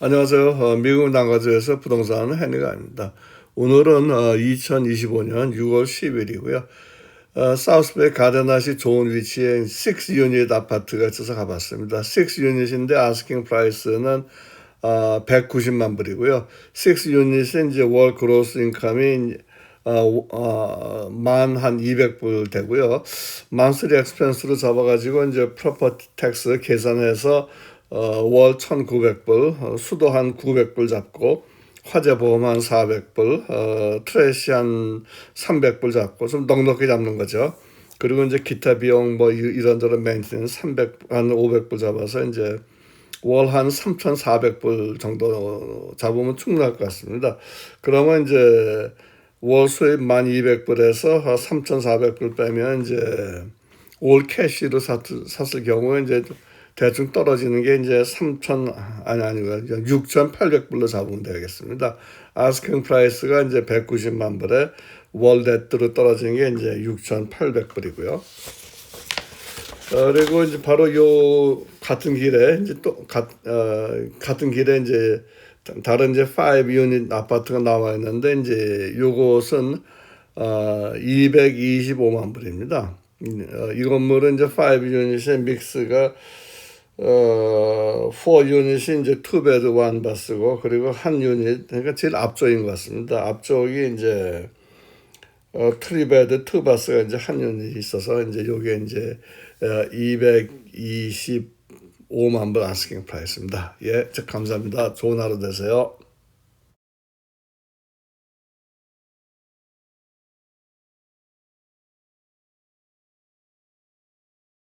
안녕하세요. 어, 미국 남가주에서 부동산은 해니가 아닙니다. 오늘은 어, 2025년 6월 10일이고요. 어, 사우스베이 가데나시 좋은 위치에 6 유닛 아파트가 있어서 가봤습니다. 6 유닛인데 아스킹 프라이스는 어, 190만 불이고요. 6 유닛은 이제 월 그로스 인컴이 어, 어, 만한 200불 되고요. 만스리 엑스펜스로 잡아가지고 이제 프로퍼티 텍스 계산해서 어, 월 1,900불, 어, 수도 한 900불 잡고 화재 보험 한 400불, 어, 트래시 한 300불 잡고 좀 넉넉히 잡는 거죠. 그리고 이제 기타 비용 뭐 이- 이런저런 메인테는 300, 한 500불 잡아서 이제 월 한 3,400불 정도 잡으면 충분할 것 같습니다. 그러면 이제 월 수입 1,200불에서 3,400불 빼면 이제 올 캐시로 샀, 샀을 경우에 이제 대충 떨어지는 게 이제 3,000 아니 아니고 6,800불로 잡으면 되겠습니다. 아스킹 프라이스가 이제 190만 불에 월 데트로 떨어지는 게 이제 6,800불이고요. 어, 그리고 이제 바로 요 같은 길에 이제 또 같, 어, 같은 길에 이제 다른 이제 5 유닛 아파트가 나와 있는데 이제 요것은 어, 225만 불입니다. 음, 어, 이 건물은 이제 5 유닛의 믹스가 어, 4 유닛이 이제 2베드 1 바스고 그리고 한 유닛 그러니까 제일 앞쪽인 것 같습니다. 앞쪽이 이제 어, 트리베드 투바스가 이제 한 유닛이 있어서 이제 요게 이제 어, 225만 불 아스킹 프라이스입니다. 예, 자, 감사합니다. 좋은 하루 되세요.